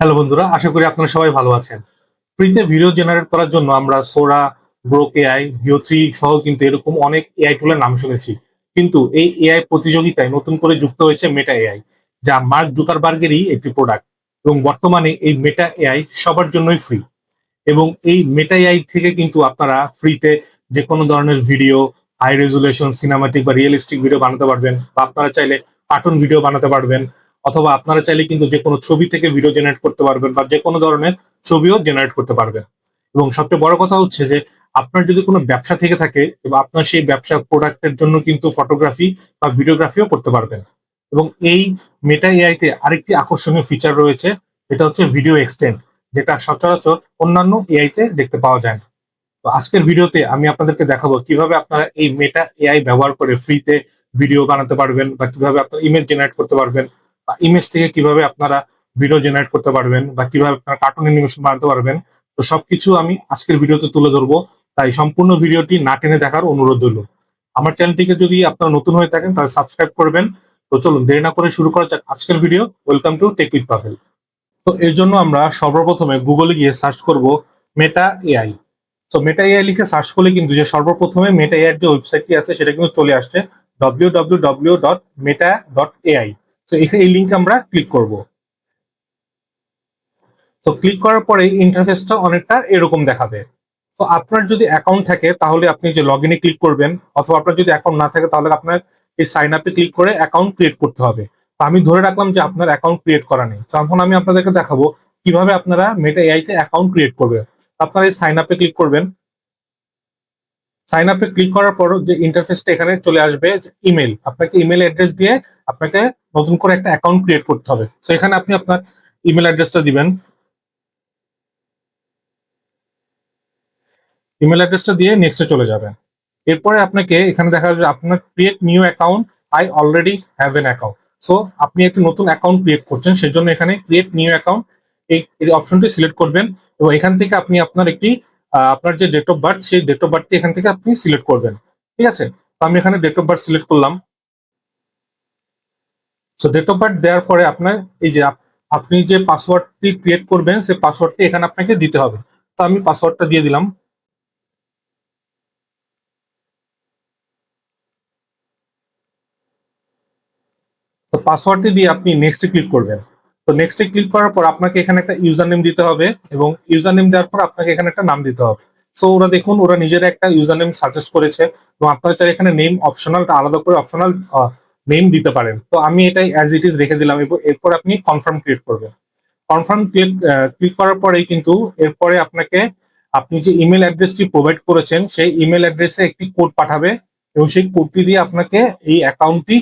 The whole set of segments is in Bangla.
হ্যালো বন্ধুরা, আশা করি আপনারা সবাই ভালো আছেন। ফ্রিতে ভিডিও জেনারেট করার জন্য আমরা সোরা ব্রোক এআই ভিও থ্রি সহ কিন্তু এরকম অনেক এআই টুলের নাম শুনেছি। কিন্তু এই এআই প্রতিযোগিতায় নতুন করে যুক্ত হয়েছে মেটা এআই যা মার্ক জুকারবার্গেরই একটি প্রোডাক্ট এবং বর্তমানে এই মেটা এআই সবার জন্যই ফ্রি এবং এই মেটা এআই থেকে কিন্তু আপনারা ফ্রিতে যে কোনো ধরনের ভিডিও হাই রেজুলেশন সিনেমাটিক বা রিয়েলিস্টিক ভিডিও বানাতে পারবেন বা আপনারা চাইলে কার্টুন ভিডিও বানাতে পারবেন। অথবা আপনারা চাইলে কিন্তু যে কোনো ছবি থেকে ভিডিও জেনারেট করতে পারবেন বা যে কোনো ধরনের ছবিও জেনারেট করতে পারবেন। এবং সবচেয়ে বড় কথা হচ্ছে যে, আপনার যদি কোনো ব্যবসা থেকে থাকে এবং আপনার সেই ব্যবসা প্রোডাক্টের জন্য কিন্তু ফটোগ্রাফি বা ভিডিওগ্রাফিও করতে পারবেন। এবং এই মেটা এআই তে আরেকটি আকর্ষণীয় ফিচার রয়েছে যেটা হচ্ছে ভিডিও এক্সটেন্ড যেটা সচরাচর অন্যান্য এআই তে দেখতে পাওয়া যায় না। তো আজকের ভিডিওতে আমি আপনাদেরকে দেখাবো কীভাবে আপনারা এই মেটা এআই ব্যবহার করে ফ্রিতে ভিডিও বানাতে পারবেন, বা কীভাবে আপনার ইমেজ জেনারেট করতে পারবেন। ইমেজ থেকে কীভাবে আপনারা ভিডিও জেনারেট করতে পারবেন বা কীভাবে আপনারা কার্টুন অ্যানিমেশন বানাতে পারবেন, তো সবকিছু আমি আজকের ভিডিওতে তুলে ধরবো। তাই সম্পূর্ণ ভিডিওটি না টেনে দেখার অনুরোধ হলো আমার চ্যানেলটিকে যদি আপনারা নতুন হয়ে থাকেন, তাহলে সাবস্ক্রাইব করবেন। তো চলুন, দেরি না করে শুরু করা যাক আজকের video welcome to tech with Pavel তো এর জন্য আমরা সর্বপ্রথমে গুগলে গিয়ে সার্চ করব মেটা এআই তো মেটা এআই লিখে সার্চ করলে কিন্তু যে সর্বপ্রথমে মেটা এআই যে ওয়েবসাইটটি আছে, সেটা কিন্তু চলে আসছে। W W W dot Meta dot AI তো এই লিঙ্ক আমরা ক্লিক করব। তো ক্লিক করার পরে ইন্টারফেসটা অনেকটা এরকম দেখাবে। তো আপনার যদি অ্যাকাউন্ট থাকে, তাহলে আপনি যে লগ ইনে ক্লিক করবেন, অথবা আপনার যদি অ্যাকাউন্ট না থাকে, তাহলে আপনার এই সাইন আপে ক্লিক করে অ্যাকাউন্ট ক্রিয়েট করতে হবে। তো আমি ধরে রাখলাম যে আপনার অ্যাকাউন্ট ক্রিয়েট করা নেই। তো এখন আমি আপনাদেরকে দেখাবো কীভাবে আপনারা মেটা এআইতে অ্যাকাউন্ট ক্রিয়েট করবেন আপনারা এই সাইন আপে ক্লিক করবেন। সাইন আপে ক্লিক করার পর যে ইন্টারফেসটা এখানে চলে আসবে ইমেল আপনাকে ইমেল অ্যাড্রেস দিয়ে আপনাকে নতুন করে একটা অ্যাকাউন্ট ক্রিয়েট করতে হবে। তো এখানে আপনি আপনার ইমেল অ্যাড্রেসটা দিবেন। ইমেল অ্যাড্রেসটা দিয়ে নেক্সটে চলে যাবেন। এরপরে আপনাকে এখানে দেখা যাবে আপনার create new account I already have an account so আপনি একটি নতুন অ্যাকাউন্ট ক্রিয়েট করছেন সেই জন্য এখানে ক্রিয়েট নিউ অ্যাকাউন্ট এই অপশনটি সিলেক্ট করবেন এবং এখান থেকে আপনি আপনার একটি আপনার যে ডেট অফ বার্থ সেই ডেট অফ বার্থটি এখান থেকে আপনি সিলেক্ট করবেন। ঠিক আছে? তো আমি এখানে ডেট অফ বার্থ সিলেক্ট করলাম। সো ডেট অফ বার্থ দেওয়ার পরে আপনার এই যে আপ- আপনি যে পাসওয়ার্ডটি ক্রিয়েট করবেন, সেই পাসওয়ার্ডটি এখানে আপনাকে দিতে হবে। তো আমি পাসওয়ার্ডটা দিয়ে দিলাম। তো পাসওয়ার্ডটি দিয়ে আপনি নেক্সটে ক্লিক করবেন। তো নেক্সটে ক্লিক করার পর আপনাকে এখানে একটা ইউজার নেম দিতে হবে এবং ইউজার নেম দেওয়ার পর আপনাকে এখানে একটা নাম দিতে হবে। সো ওরা দেখুন, ওরা নিজেরা একটা ইউজার নেম সাজেস্ট করেছে এবং আপনারা চাইলে এখানে নেম অপশনালটা আলাদা করে অপশনাল নেম দিতে পারেন। তো আমি এটাই অ্যাজ ইট ইজ রেখে দিলাম। এরপর আপনি কনফার্ম ক্রিয়েট করবেন। কনফার্ম ক্লিক ক্লিক করার পরেই কিন্তু এরপরে আপনাকে আপনি যে ইমেল অ্যাড্রেসটি প্রোভাইড করেছেন, সেই ইমেল অ্যাড্রেসে একটি কোড পাঠাবে এবং সেই কোডটি দিয়ে আপনাকে এই অ্যাকাউন্টটি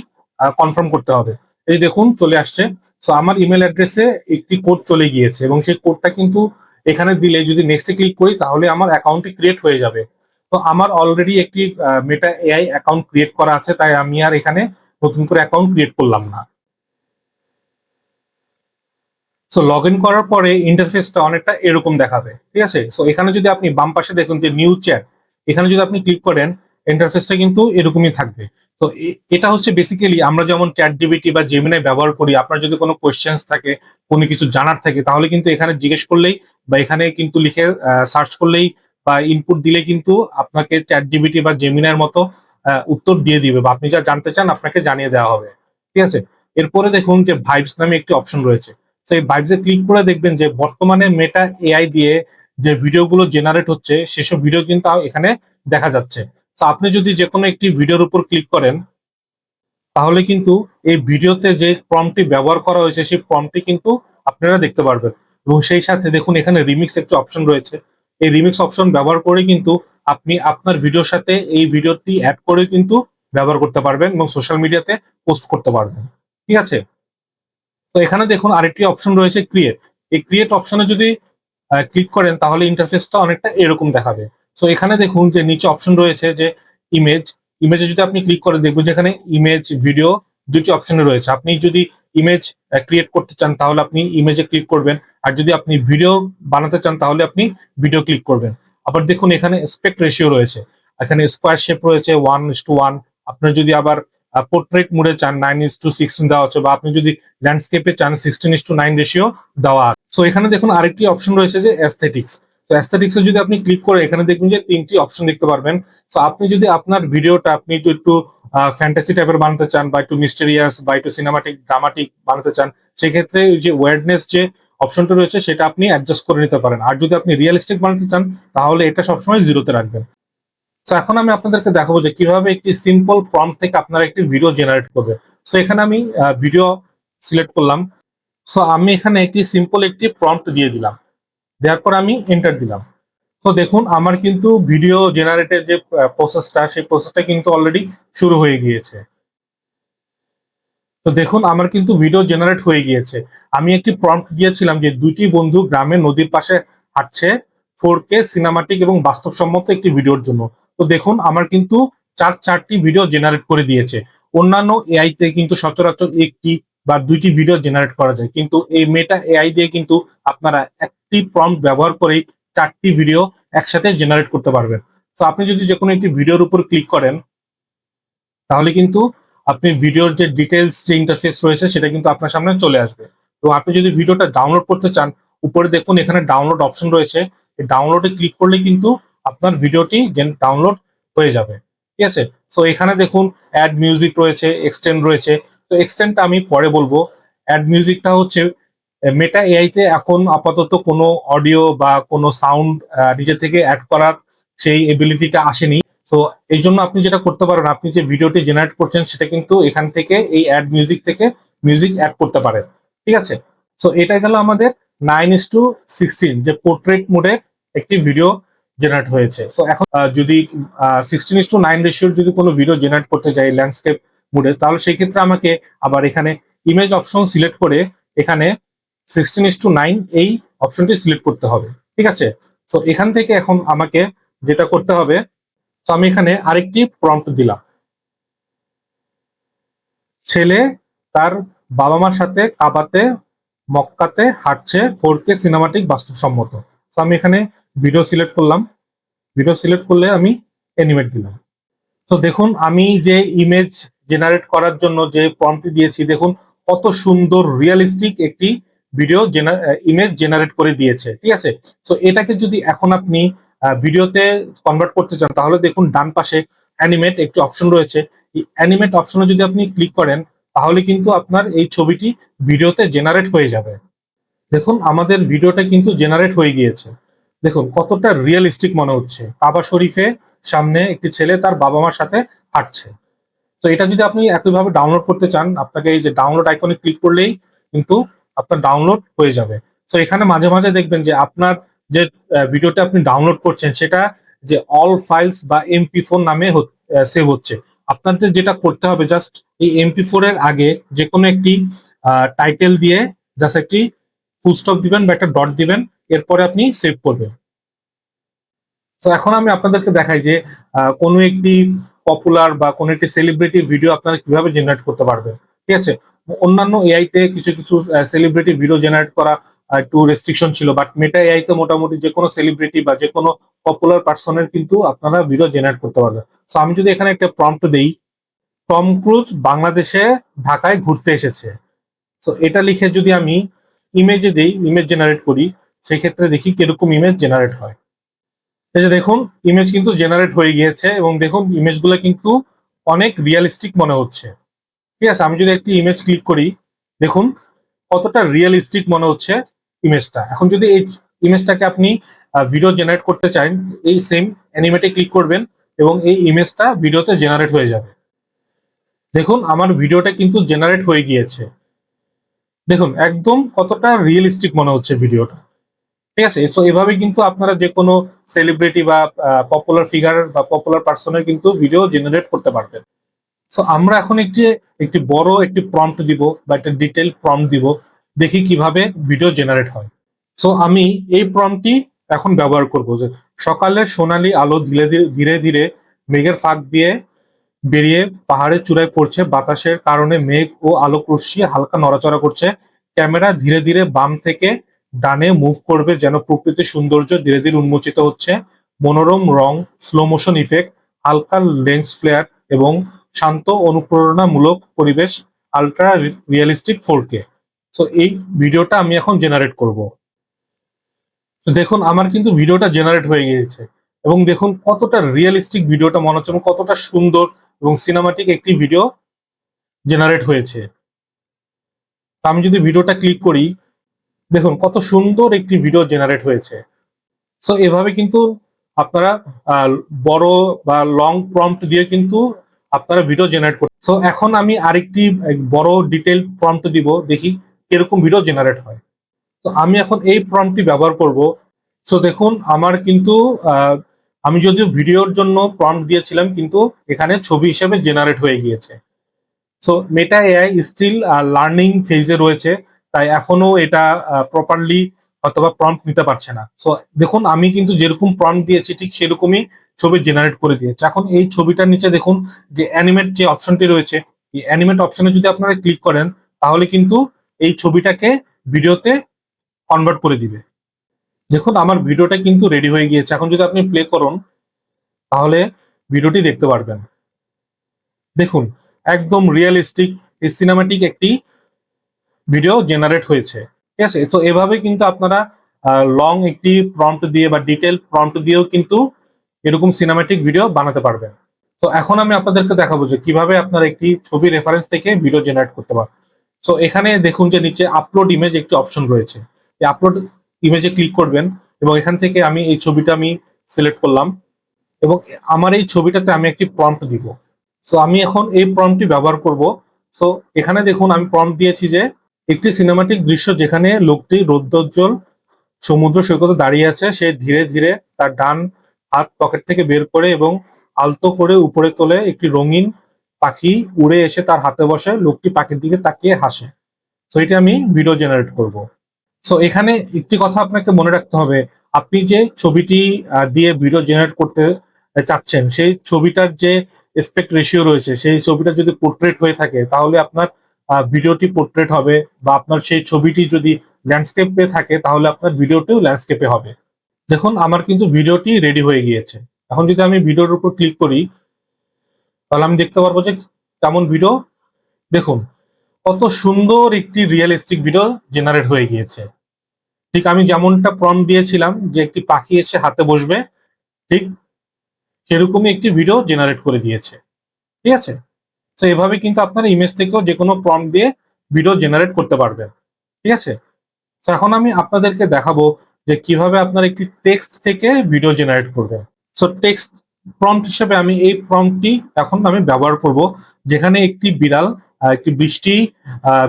কনফার্ম করতে হবে। এই দেখুন, চলে আসছে। সো আমার ইমেল অ্যাড্রেসে একটি কোড চলে গিয়েছে এবং সেই কোডটা কিন্তু এখানে দিলে যদি নেক্সটে ক্লিক করি, তাহলে আমার অ্যাকাউন্টটি ক্রিয়েট হয়ে যাবে। তো আমার অলরেডি একটি মেটা এআই অ্যাকাউন্ট ক্রিয়েট করা আছে, তাই আমি আর এখানে নতুন করে অ্যাকাউন্ট ক্রিয়েট করলাম না। সো লগ ইন করার পরে ইন্টারফেসটা অনেকটা এরকম দেখাবে, ঠিক আছে? সো এখানে যদি আপনি বাম পাশে দেখুন যে নিউ চ্যাট এখানে যদি আপনি ক্লিক করেন ইন্টারফেসটা কিন্তু এরকমই থাকবে। তো এটা হচ্ছে বেসিক্যালি আমরা যেমন চ্যাট জিবিটি বা জেমিনাই ব্যবহার করি, আপনার যদি কোনো কোয়েশ্চেন্স থাকে, কোনো কিছু জানার থাকে, তাহলে কিন্তু এখানে জিজ্ঞেস করলেই বা এখানে কিন্তু লিখে সার্চ করলেই বা ইনপুট দিলে কিন্তু আপনাকে চ্যাট জিবিটি বা জেমিনার মতো উত্তর দিয়ে দিবে বা আপনি যা জানতে চান আপনাকে জানিয়ে দেওয়া হবে। ঠিক আছে? এরপরে দেখুন যে ভাইবস নামে একটি অপশন রয়েছে। সেই ভাইবসে ক্লিক করে দেখবেন যে বর্তমানে মেটা এআই দিয়ে যে ভিডিওগুলো জেনারেট হচ্ছে, সেসব ভিডিও কিন্তু এখানে দেখা যাচ্ছে। তো আপনি যদি যে কোনো একটি ভিডিওর উপর ক্লিক করেন, তাহলে কিন্তু এই ভিডিওতে যে প্রম্পটটি ব্যবহার করা হয়েছে, সেই প্রম্পটটি কিন্তু আপনারা দেখতে পারবেন। এবং সেই সাথে দেখুন এখানে রিমিক্স একটি অপশন রয়েছে। এই রিমিক্স অপশন ব্যবহার করে কিন্তু আপনি আপনার ভিডিওর সাথে এই ভিডিওটি অ্যাড করে কিন্তু ব্যবহার করতে পারবেন এবং সোশ্যাল মিডিয়াতে পোস্ট করতে পারবেন। ঠিক আছে? তো এখানে দেখুন আরেকটি অপশন রয়েছে ক্রিয়েট এই ক্রিয়েট অপশনে যদি ক্লিক করেন তাহলে ইন্টারফেসটা অনেকটা এরকম দেখাবে। সো এখানে দেখুন যে নিচে অপশন রয়েছে যে ইমেজ ইমেজে যদি আপনি ক্লিক করে দেখবেন যেখানে ইমেজ ভিডিও দুটি অপশনে রয়েছে। আপনি যদি ইমেজ ক্রিয়েট করতে চান, তাহলে আপনি ইমেজে ক্লিক করবেন। আর যদি আপনি ভিডিও বানাতে চান, তাহলে আপনি ভিডিও ক্লিক করবেন। আবার দেখুন, এখানে স্পেক্ট রেশিও রয়েছে। এখানে স্কোয়ার শেপ রয়েছে ওয়ান ইস টু ওয়ান আপনার যদি আবার পোর্ট্রেট মোডে চান নাইন ইস টু সিক্সটিন দেওয়া আছে, বা আপনি যদি ল্যান্ডস্কেপে চান sixteen is to nine ratio দেওয়া আছে। সো এখানে দেখুন, আরেকটি অপশন রয়েছে যে অ্যাস্থেটিক্স তো অ্যাস্থেটিক্সে যদি আপনি ক্লিক করে এখানে দেখবেন যে তিনটি অপশন দেখতে পারবেন। তো আপনি যদি আপনার ভিডিওটা আপনি একটু একটু ফ্যান্টাসি টাইপের বানাতে চান বা একটু মিস্টেরিয়াস বা একটু সিনেমাটিক ড্রামাটিক বানাতে চান, সেক্ষেত্রে যে ওয়ার্ডনেস যে অপশনটা রয়েছে, সেটা আপনি অ্যাডজাস্ট করে নিতে পারেন। আর যদি আপনি রিয়েলিস্টিক বানাতে চান, তাহলে এটা সবসময় জিরোতে রাখবেন। তো এখন আমি আপনাদেরকে দেখাবো যে কীভাবে একটি সিম্পল ফর্ম থেকে আপনারা একটি ভিডিও জেনারেট করবে। সো এখানে আমি ভিডিও সিলেক্ট করলাম। সো আমি এখানে একটি সিম্পল একটি প্রম্পট দিয়ে দিলাম। দেওয়ার পর আমি এন্টার দিলাম। তো দেখুন, আমার কিন্তু ভিডিও জেনারেটের যে প্রসেসটা সেই প্রসেসটা কিন্তু অলরেডি শুরু হয়ে গিয়েছে। তো দেখুন, আমার কিন্তু ভিডিও জেনারেট হয়ে গিয়েছে। আমি একটি প্রম্পট দিয়েছিলাম যে, দুইটি বন্ধু গ্রামে নদীর পাশে হাঁটছে ফোর কে সিনেমাটিক এবং বাস্তবসম্মত একটি ভিডিওর জন্য। তো দেখুন, আমার কিন্তু চার, চারটি ভিডিও জেনারেট করে দিয়েছে। অন্যান্য এআই তে কিন্তু সচরাচর একটি বা দুইটি ভিডিও জেনারেট করা যায়। কিন্তু এই মেটা এআই দিয়ে কিন্তু আপনারা একটি প্রম্পট ব্যবহার করেই চারটি ভিডিও একসাথে জেনারেট করতে পারবেন। তো আপনি যদি যে কোনো একটি ভিডিওর উপর ক্লিক করেন, তাহলে কিন্তু আপনি ভিডিওর যে ডিটেলস যে ইন্টারফেস রয়েছে, সেটা কিন্তু আপনার সামনে চলে আসবে। এবং আপনি যদি ভিডিওটা ডাউনলোড করতে চান, উপরে দেখুন এখানে ডাউনলোড অপশন রয়েছে। ডাউনলোডে ক্লিক করলে কিন্তু আপনার ভিডিওটি ডাউনলোড হয়ে যাবে। ঠিক আছে? সো এখানে দেখুন অ্যাড মিউজিক রয়েছে এক্সটেন্ড রয়েছে। তো এক্সটেন্ডটা আমি পরে বলব। অ্যাড মিউজিকটা হচ্ছে মেটা এআইতে এখন আপাতত কোনো অডিও বা কোনো সাউন্ড নিজে থেকে অ্যাড করার সেই এবিলিটিটা আসেনি। সো এই জন্য আপনি যেটা করতে পারেন, আপনি যে ভিডিওটি জেনারেট করছেন, সেটা কিন্তু এখান থেকে এই অ্যাড মিউজিক থেকে মিউজিক অ্যাড করতে পারেন। ঠিক আছে? সো এটা গেল আমাদের নাইন ইস টু সিক্সটিন যে পোর্ট্রেট মোডের একটি ভিডিও জেনারেট হয়েছে। সো এখন যদি সিক্সটিন ইস টু নাইন রেশিওর যদি কোনো ভিডিও জেনারেট করতে চাই ল্যান্ডস্কেপ মোডে তাহলে সেই ক্ষেত্রে আমাকে আবার এখানে ইমেজ অপশন সিলেক্ট করে এখানে সিক্সটিন ইস টু নাইন এই অপশনটি সিলেক্ট করতে হবে, ঠিক আছে? সো এখান থেকে এখন আমাকে যেটা করতে হবে তো আমি এখানে আরেকটি প্রম্পট দিলাম। ছেলে তার বাবা মার সাথে কাবাতে, মক্কাতে হাঁটছে ফোর কে সিনেমাটিক বাস্তবসম্মত। তো আমি এখানে ভিডিও সিলেক্ট করলাম। ভিডিও সিলেক্ট করলে আমি এনিমেট দিলাম। তো দেখুন, আমি যে ইমেজ জেনারেট করার জন্য যে প্রম্পটি দিয়েছি, দেখুন, কত সুন্দর রিয়েলিস্টিক একটি ভিডিও ইমেজ জেনারেট করে দিয়েছে, ঠিক আছে? তো এটাকে যদি এখন আপনি ভিডিওতে কনভার্ট করতে চান, তাহলে দেখুন ডান পাশে অ্যানিমেট একটি অপশন রয়েছে। এই অ্যানিমেট অপশনে যদি আপনি ক্লিক করেন, তাহলে কিন্তু আপনার এই ছবিটি ভিডিওতে জেনারেট হয়ে যাবে। দেখুন, আমাদের ভিডিওটা কিন্তু জেনারেট হয়ে গিয়েছে। দেখুন, কতটা রিয়েলিস্টিক মনে হচ্ছে। কাবা শরীফে সামনে একটি ছেলে তার বাবা মার সাথে হাঁটছে। তো এটা যদি আপনি একইভাবে ডাউনলোড করতে চান, আপনাকে এই যে ডাউনলোড আইকনে ক্লিক করলেই কিন্তু আপনার ডাউনলোড হয়ে যাবে। তো এখানে মাঝে মাঝে দেখবেন যে আপনার যে ভিডিওটা আপনি ডাউনলোড করছেন, সেটা যে অল ফাইলস বা এমপি ফোর নামে সেভ হচ্ছে। আপনাদের যেটা করতে হবে জাস্ট এই এমপি ফোর এর আগে যে কোনো একটি টাইটেল দিয়ে জাস্ট একটি ফুল স্টপ দিবেন বা একটা ডট দিবেন, এরপরে আপনি সেভ করবেন। তো এখন আমি আপনাদেরকে দেখাই যে কোনো একটি পপুলার বা কোনো একটি সেলিব্রিটি ভিডিও আপনারা কীভাবে জেনারেট করতে পারবেন। ঠিক আছে? অন্যান্য এআই তে কিছু কিছু সেলিব্রিটি ভিডিও জেনারেট করা একটু রেস্ট্রিকশন ছিল বাট মেটা এআই তে মোটামুটি যে কোনো সেলিব্রিটি বা যে কোনো পপুলার পার্সনের কিন্তু আপনারা ভিডিও জেনারেট করতে পারবেন। তো আমি যদি এখানে একটা প্রম্পট দেই টম ক্রুজ বাংলাদেশে ঢাকায় ঘুরতে এসেছে। তো এটা লিখে যদি আমি ইমেজে দেই ইমেজ জেনারেট করি সেই ক্ষেত্রে দেখি কীরকম ইমেজ জেনারেট হয়। এই যে দেখুন ইমেজ কিন্তু জেনারেট হয়ে গিয়েছে এবং দেখুন ইমেজগুলো কিন্তু অনেক রিয়েলিস্টিক মনে হচ্ছে। ঠিক আছে, আমি যদি একটি ইমেজ ক্লিক করি, দেখুন কতটা রিয়েলিস্টিক মনে হচ্ছে ইমেজটা এখন যদি এই ইমেজটাকে আপনি ভিডিও জেনারেট করতে চান, এই সেম অ্যানিমেটে ক্লিক করবেন এবং এই ইমেজটা ভিডিওতে জেনারেট হয়ে যাবে। দেখুন, আমার ভিডিওটা কিন্তু জেনারেট হয়ে গিয়েছে। দেখুন, একদম কতটা রিয়েলিস্টিক মনে হচ্ছে ভিডিওটা ঠিক আছে তো এভাবে কিন্তু আপনারা যে কোনো সেলিব্রিটি বা পপুলার ফিগার বা পপুলার পার্সনের কিন্তু ভিডিও জেনারেট করতে পারবেন। সো আমরা এখন একটি একটি বড় একটি প্রম্পট দিব বা একটা ডিটেল প্রম্পট দিব, দেখি কীভাবে ভিডিও জেনারেট হয়। সো আমি এই প্রম্পটটি এখন ব্যবহার করব যে সকালের সোনালি আলো ধীরে ধীরে ধীরে মেঘের ফাঁক দিয়ে বেরিয়ে পাহাড়ের চূড়ায় পড়ছে। বাতাসের কারণে মেঘ ও আলোক রশ্মি হালকা নড়াচড়া করছে। ক্যামেরা ধীরে ধীরে বাম থেকে ডানে মুভ করবে যেন প্রকৃতির সৌন্দর্য ধীরে ধীরে উন্মোচিত হচ্ছে। মনোরম রং স্লো মোশন ইফেক্ট হালকা লেন্স ফ্লেয়ার এবং শান্ত অনুপ্রেরণামূলক পরিবেশ ultra realistic four K so এই ভিডিওটা আমি এখন জেনারেট করব। দেখুন, আমার কিন্তু ভিডিওটা জেনারেট হয়ে গিয়েছে। এবং দেখুন, কতটা রিয়েলিস্টিক ভিডিওটা মনে হচ্ছে এবং কতটা সুন্দর এবং সিনেমাটিক একটি ভিডিও জেনারেট হয়েছে। আমি যদি ভিডিওটা ক্লিক করি, দেখুন, কত সুন্দর একটি ভিডিও জেনারেট হয়েছে। সো এভাবে কিন্তু আপনারা বড় বা লং প্রম্পট দিয়ে কিন্তু আপনারা ভিডিও জেনারেট করতে সো এখন আমি আরেকটি বড় ডিটেল প্রম্পট দিব, দেখি কীরকম ভিডিও জেনারেট হয়। তো আমি এখন এই প্রম্পটটি ব্যবহার করব। সো দেখুন, আমার কিন্তু আমি যদিও ভিডিওর জন্য প্রম্পট দিয়েছিলাম, কিন্তু এখানে ছবি হিসেবে জেনারেট হয়ে গিয়েছে। So Meta AI still learning ফেজে রয়েছে। তাই এখনও এটা প্রপারলি অথবা প্রম্পট নিতে পারছে না। সো দেখুন, আমি কিন্তু যেরকম প্রম্পট দিয়েছি, ঠিক সেরকমই ছবি জেনারেট করে দিয়েছে। এখন এই ছবিটার নিচে দেখুন যে অ্যানিমেট যে অপশনটি রয়েছে, এই অ্যানিমেট অপশনে যদি আপনারা ক্লিক করেন, তাহলে কিন্তু এই ছবিটাকে ভিডিওতে কনভার্ট করে দিবে। দেখুন, আমার ভিডিওটা কিন্তু রেডি হয়ে গিয়েছে। এখন যদি আপনি প্লে করুন, তাহলে ভিডিওটি দেখতে পারবেন। দেখুন, একদম রিয়েলিস্টিক এই সিনেমাটিক একটি ভিডিও জেনারেট হয়েছে। ঠিক আছে? তো এভাবে কিন্তু আপনারা লং একটি প্রম্পট দিয়ে বা ডিটেল প্রম্পট দিয়েও কিন্তু এরকম সিনেমাটিক ভিডিও বানাতে পারবেন। তো এখন আমি আপনাদেরকে দেখাবো যে কীভাবে আপনারা একটি ছবি রেফারেন্স থেকে ভিডিও জেনারেট করতে পারবেন সো এখানে দেখুন যে নিচে আপলোড ইমেজ একটি অপশন রয়েছে। এই আপলোড ইমেজে ক্লিক করবেন এবং এখান থেকে আমি এই ছবিটা আমি সিলেক্ট করলাম এবং আমার এই ছবিটাতে আমি একটি প্রম্পট দিব। সো আমি এখন এই প্রম্পটটি ব্যবহার করব। সো এখানে দেখুন আমি প্রম্পট দিয়েছি যে একটি সিনেমাটিক দৃশ্য যেখানে লোকটি রৌদ্রোজ্জ্বল সমুদ্র সৈকতে দাঁড়িয়ে আছে, সে ধীরে ধীরে তার ডান হাত পকেট থেকে বের করে এবং আলতো করে উপরে তোলে একটি রঙিন পাখি উড়ে এসে তার হাতে বসে, লোকটি পাখির দিকে তাকিয়ে হাসে। সো এটি আমি ভিডিও জেনারেট করব। সো এখানে একটি কথা আপনাকে মনে রাখতে হবে। আপনি যে ছবিটি দিয়ে ভিডিও জেনারেট করতে চাচ্ছেন, সেই ছবিটার যে এসপেক্ট রেশিও রয়েছে, সেই ছবিটা যদি পোর্ট্রেট হয়ে থাকে, তাহলে আপনার ভিডিওটি পোর্ট্রেট হবে বা আপনার সেই ছবিটি যদি ল্যান্ডস্কেপে থাকে, তাহলে আপনার ভিডিওটিও ল্যান্ডস্কেপে হবে। দেখুন, আমার কিন্তু ভিডিওটি রেডি হয়ে গিয়েছে। এখন যদি আমি ভিডিওর উপর ক্লিক করি, তাহলে আমি দেখতে পারব যে কেমন ভিডিও দেখুন, কত সুন্দর একটি রিয়েলিস্টিক ভিডিও জেনারেট হয়ে গিয়েছে। ঠিক আমি যেমনটা প্রম দিয়েছিলাম যে একটি পাখি এসে হাতে বসবে, ঠিক সেরকমই একটি ভিডিও জেনারেট করে দিয়েছে। ঠিক আছে? তো এভাবে কিন্তু আপনার ইমেজ থেকেও যে কোনো প্রম দিয়ে ভিডিও জেনারেট করতে পারবেন। ঠিক আছে? তো এখন আমি আপনাদেরকে দেখাবো যে কীভাবে আপনার একটি টেক্সট থেকে ভিডিও জেনারেট করবেন। সো টেক্সট প্রম্পট হিসেবে আমি এই প্রম্পটটি এখন আমি ব্যবহার করব, যেখানে একটি বিড়াল একটি বৃষ্টি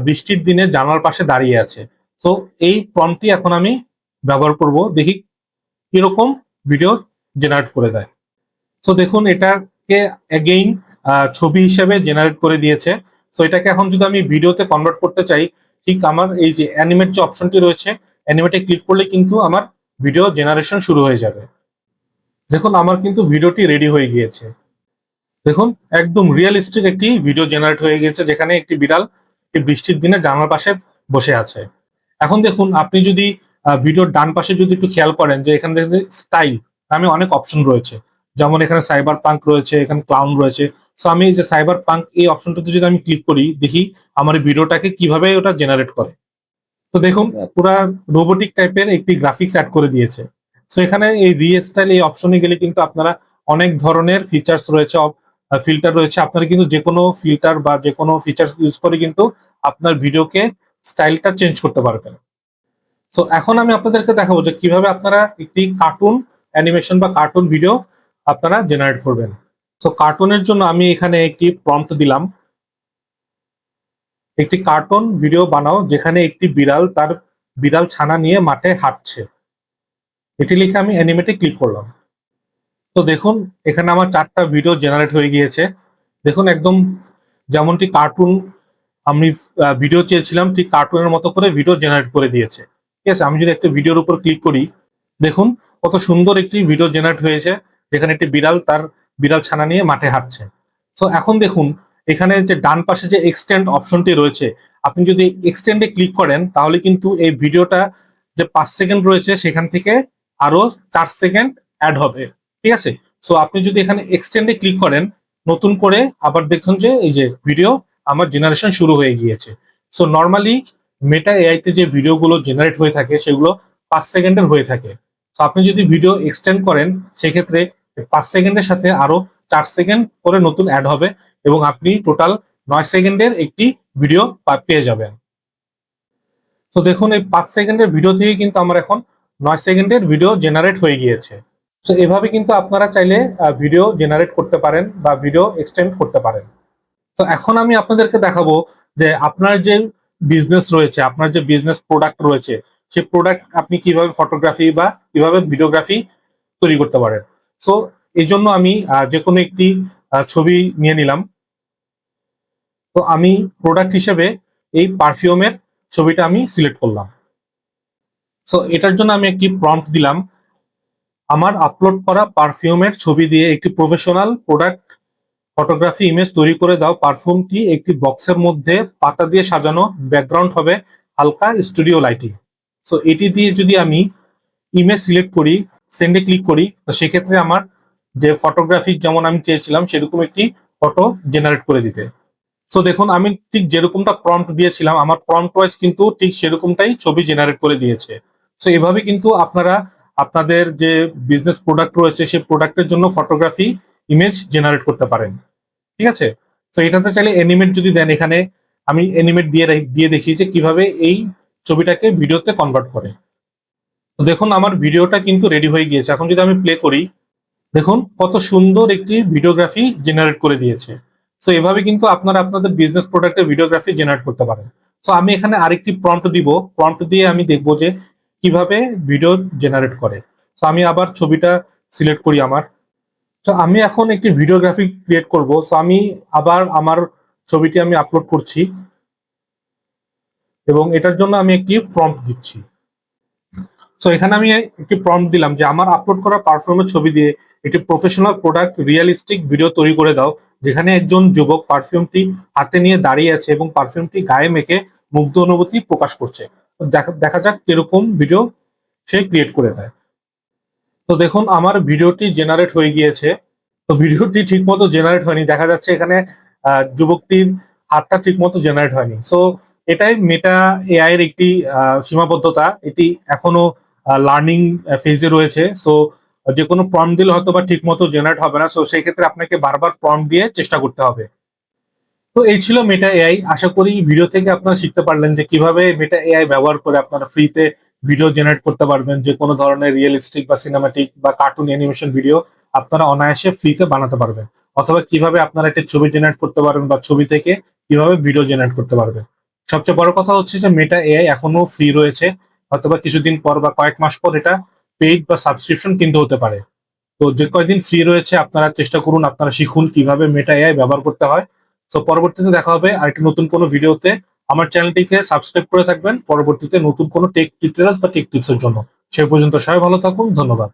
বৃষ্টির দিনে জানালার পাশে দাঁড়িয়ে আছে। সো এই প্রম্পটটি এখন আমি ব্যবহার করব, দেখি কীরকম ভিডিও জেনারেট করে দেয়। সো দেখুন, এটাকে এগেইন ছবি হিসেবে জেনারেট করে দিয়েছে। সো এটাকে এখন যদি আমি ভিডিওতে কনভার্ট করতে চাই, ঠিক আমার এই যে অ্যানিমেট যে অপশনটি রয়েছে অ্যানিমেটে ক্লিক করলে কিন্তু আমার ভিডিও জেনারেশন শুরু হয়ে যাবে। দেখুন, আমার কিন্তু ভিডিওটি রেডি হয়ে গিয়েছে। দেখুন, একদম রিয়েলিস্টিক একটি ভিডিও জেনারেট হয়ে গিয়েছে, যেখানে একটি বিড়াল বৃষ্টির দিনে জানালার পাশে বসে আছে। এখন দেখুন, আপনি যদি ভিডিওর ডান পাশে যদি একটু খেয়াল করেন যে এখানে স্টাইল নামে অনেক অপশন রয়েছে। যেমন এখানে সাইবার পাঙ্ক রয়েছে এখানে ক্লাউন রয়েছে। সো আমি যে সাইবার পাঙ্ক এই অপশনটাতে যদি আমি ক্লিক করি দেখি আমার ভিডিওটাকে কীভাবে ওটা জেনারেট করে। তো দেখুন পুরা রোবোটিক টাইপের একটি গ্রাফিক্স অ্যাড করে দিয়েছে। সো এখানে এই রিস্টাইল এই অপশনে গেলে কিন্তু আপনারা অনেক ধরনের ফিচার্স রয়েছে ফিল্টার রয়েছে। আপনারা কিন্তু যে কোনো ফিল্টার বা যে কোনো ফিচার্স ইউজ করে কিন্তু আপনার ভিডিওকে স্টাইলটা চেঞ্জ করতে পারবেন। সো এখন আমি আপনাদেরকে দেখাবো যে কীভাবে আপনারা একটি কার্টুন অ্যানিমেশন বা কার্টুন ভিডিও আপনারা জেনারেট করবেন। সো কার্টুনের জন্য আমি এখানে একটি প্রম্পট দিলাম। একটি কার্টুন ভিডিও বানাও, যেখানে একটি বিড়াল তার বিড়াল ছানা নিয়ে মাঠে হাঁটছে। এটি লিখে আমি অ্যানিমেটে ক্লিক করলাম। তো দেখুন, এখানে আমার চারটা ভিডিও জেনারেট হয়ে গিয়েছে। দেখুন, একদম যেমনটি কার্টুন আমি ভিডিও চেয়েছিলাম, ঠিক কার্টুনের মতো করে ভিডিও জেনারেট করে দিয়েছে। ঠিক আছে, আমি যদি একটা ভিডিওর উপর ক্লিক করি, দেখুন, কত সুন্দর একটি ভিডিও জেনারেট হয়েছে। যেখানে একটি বিড়াল তার বিড়াল ছানা নিয়ে মাঠে হাঁটছে। তো এখন দেখুন, এখানে যে ডান পাশে যে এক্সটেন্ড অপশনটি রয়েছে, আপনি যদি এক্সটেন্ডে ক্লিক করেন, তাহলে কিন্তু এই ভিডিওটা যে পাঁচ সেকেন্ড রয়েছে, সেখান থেকে আরও চার সেকেন্ড অ্যাড হবে। ঠিক আছে? সো আপনি যদি এখানে এক্সটেন্ডে ক্লিক করেন, নতুন করে আবার দেখুন যে এই যে ভিডিও আমার জেনারেশন শুরু হয়ে গিয়েছে। সো নর্মালি মেটা এআইতে যে ভিডিওগুলো জেনারেট হয়ে থাকে, সেগুলো পাঁচ সেকেন্ডের হয়ে থাকে। তো আপনি যদি ভিডিও এক্সটেন্ড করেন, সেক্ষেত্রে পাঁচ সেকেন্ডের সাথে আরও চার সেকেন্ড করে নতুন অ্যাড হবে এবং আপনি টোটাল নয় সেকেন্ডের একটি ভিডিও পেয়ে যাবেন। তো দেখুন, এই পাঁচ সেকেন্ডের ভিডিও থেকে কিন্তু আমার এখন নয় সেকেন্ডের ভিডিও জেনারেট হয়ে গিয়েছে। তো এভাবে কিন্তু আপনারা চাইলে ভিডিও জেনারেট করতে পারেন বা ভিডিও এক্সটেন্ড করতে পারেন। তো এখন আমি আপনাদেরকে দেখাবো যে আপনার যে বিজনেস রয়েছে, আপনার যে বিজনেস প্রোডাক্ট রয়েছে, সেই প্রোডাক্ট আপনি কীভাবে ফটোগ্রাফি বা কীভাবে ভিডিওগ্রাফি তৈরি করতে পারেন। সো এই জন্য আমি যে কোনো একটি ছবি নিয়ে নিলাম। তো আমি প্রোডাক্ট হিসেবে এই পারফিউমের ছবিটা আমি সিলেক্ট করলাম। সো এটার জন্য আমি একটি প্রম্পট দিলাম। আমার আপলোড করা পারফিউমের ছবি দিয়ে একটি প্রফেশনাল প্রোডাক্ট ফটোগ্রাফি ইমেজ তৈরি করে দাও। পারফিউমটি একটি বক্সের মধ্যে পাতা দিয়ে সাজানো ব্যাকগ্রাউন্ড হবে হালকা স্টুডিও লাইটিং সো এটি দিয়ে যদি আমি ইমেজ সিলেক্ট করি সেন্ডে ক্লিক করি, তো সেক্ষেত্রে আমার যে ফটোগ্রাফি যেমন আমি চেয়েছিলাম, সেরকম একটি ফটো জেনারেট করে দিবে। সো দেখুন, আমি ঠিক যেরকমটা প্রম্পট দিয়েছিলাম, আমার প্রম্পট ওয়াইজ কিন্তু ঠিক সেরকমটাই ছবি জেনারেট করে দিয়েছে। সো এভাবে কিন্তু আপনারা আপনাদের যে বিজনেস প্রোডাক্ট রয়েছে সেই প্রোডাক্টের জন্য ফটোগ্রাফি ইমেজ জেনারেট করতে পারেন। ঠিক আছে? তো এটাতে চাইলে এনিমেট যদি দেন, এখানে আমি এনিমেট দিয়ে দিয়ে দেখি যে কীভাবে এই ছবিটাকে ভিডিওতে কনভার্ট করে। তো দেখুন, আমার ভিডিওটা কিন্তু রেডি হয়ে গিয়েছে। এখন যদি আমি প্লে করি, দেখুন কত সুন্দর একটি ভিডিওগ্রাফি জেনারেট করে দিয়েছে। সো এভাবে কিন্তু আপনারা আপনাদের বিজনেস প্রোডাক্টের ভিডিওগ্রাফি জেনারেট করতে পারেন। সো আমি এখানে আরেকটি প্রম্পট দিব। প্রম্পট দিয়ে আমি দেখব যে কীভাবে ভিডিও জেনারেট করে। সো আমি আবার ছবিটা সিলেক্ট করি আমার। তো আমি এখন একটি ভিডিওগ্রাফি ক্রিয়েট করব। সো আমি আবার আমার ছবিটি আমি আপলোড করছি এবং এটার জন্য আমি একটি প্রম্পট দিচ্ছি। সো এখানে আমি একটি প্রম্পট দিলাম যে আমার আপলোড করা পারফিউমের ছবি দিয়ে একটি প্রফেশনাল প্রোডাক্ট রিয়েলিস্টিক ভিডিও তৈরি করে দাও, যেখানে একজন যুবক পারফিউমটি হাতে নিয়ে দাঁড়িয়ে আছে এবং পারফিউমটি গায়ে মেখে মুগ্ধ অনুভূতি প্রকাশ করছে। দেখা যাক কীরকম ভিডিও সে ক্রিয়েট করে দেয়। তো দেখুন, আমার ভিডিওটি জেনারেট হয়ে গিয়েছে। তো ভিডিওটি ঠিক মতো জেনারেট হয়নি। দেখা যাচ্ছে এখানে যুবকটির হাতটা ঠিক মতো জেনারেট হয়নি। সো এটাই মেটা এআই এর একটি সীমাবদ্ধতা। এটি এখনও লার্নিং ফেজে রয়েছে। সো যে কোনো প্রম দিলে হয়তো বা ঠিক মতো জেনারেট হবে না। সো সেই ক্ষেত্রে আপনাকে বারবার প্রম দিয়ে চেষ্টা করতে হবে। তো এই ছিল মেটা এআই আশা করি ভিডিও থেকে আপনারা শিখতে পারলেন যে কীভাবে মেটা এআই ব্যবহার করে আপনারা ফ্রিতে ভিডিও জেনারেট করতে পারবেন। যে কোনো ধরনের রিয়েলিস্টিক বা সিনেমাটিক বা কার্টুন অ্যানিমেশন ভিডিও আপনারা অনায়াসে ফ্রিতে বানাতে পারবেন। অথবা কীভাবে আপনারা একটা ছবি জেনারেট করতে পারবেন বা ছবি থেকে কীভাবে ভিডিও জেনারেট করতে পারবেন। সবচেয়ে বড় কথা হচ্ছে যে মেটা এআই এখনও ফ্রি রয়েছে। অথবা কিছুদিন পর বা কয়েক মাস পর এটা পেইড বা সাবস্ক্রিপশন কিনতে হতে পারে। তো যে কয়েকদিন ফ্রি রয়েছে আপনারা চেষ্টা করুন আপনারা শিখুন কীভাবে মেটা এআই ব্যবহার করতে হয়। তো পরবর্তীতে দেখা হবে আরেকটি নতুন কোনো ভিডিওতে। আমার চ্যানেলটিকে সাবস্ক্রাইব করে থাকবেন। পরবর্তীতে নতুন কোনো টেক টিউটোরিয়াল বা টেক টিপসের জন্য। সে পর্যন্ত সবাই ভালো থাকুন, ধন্যবাদ।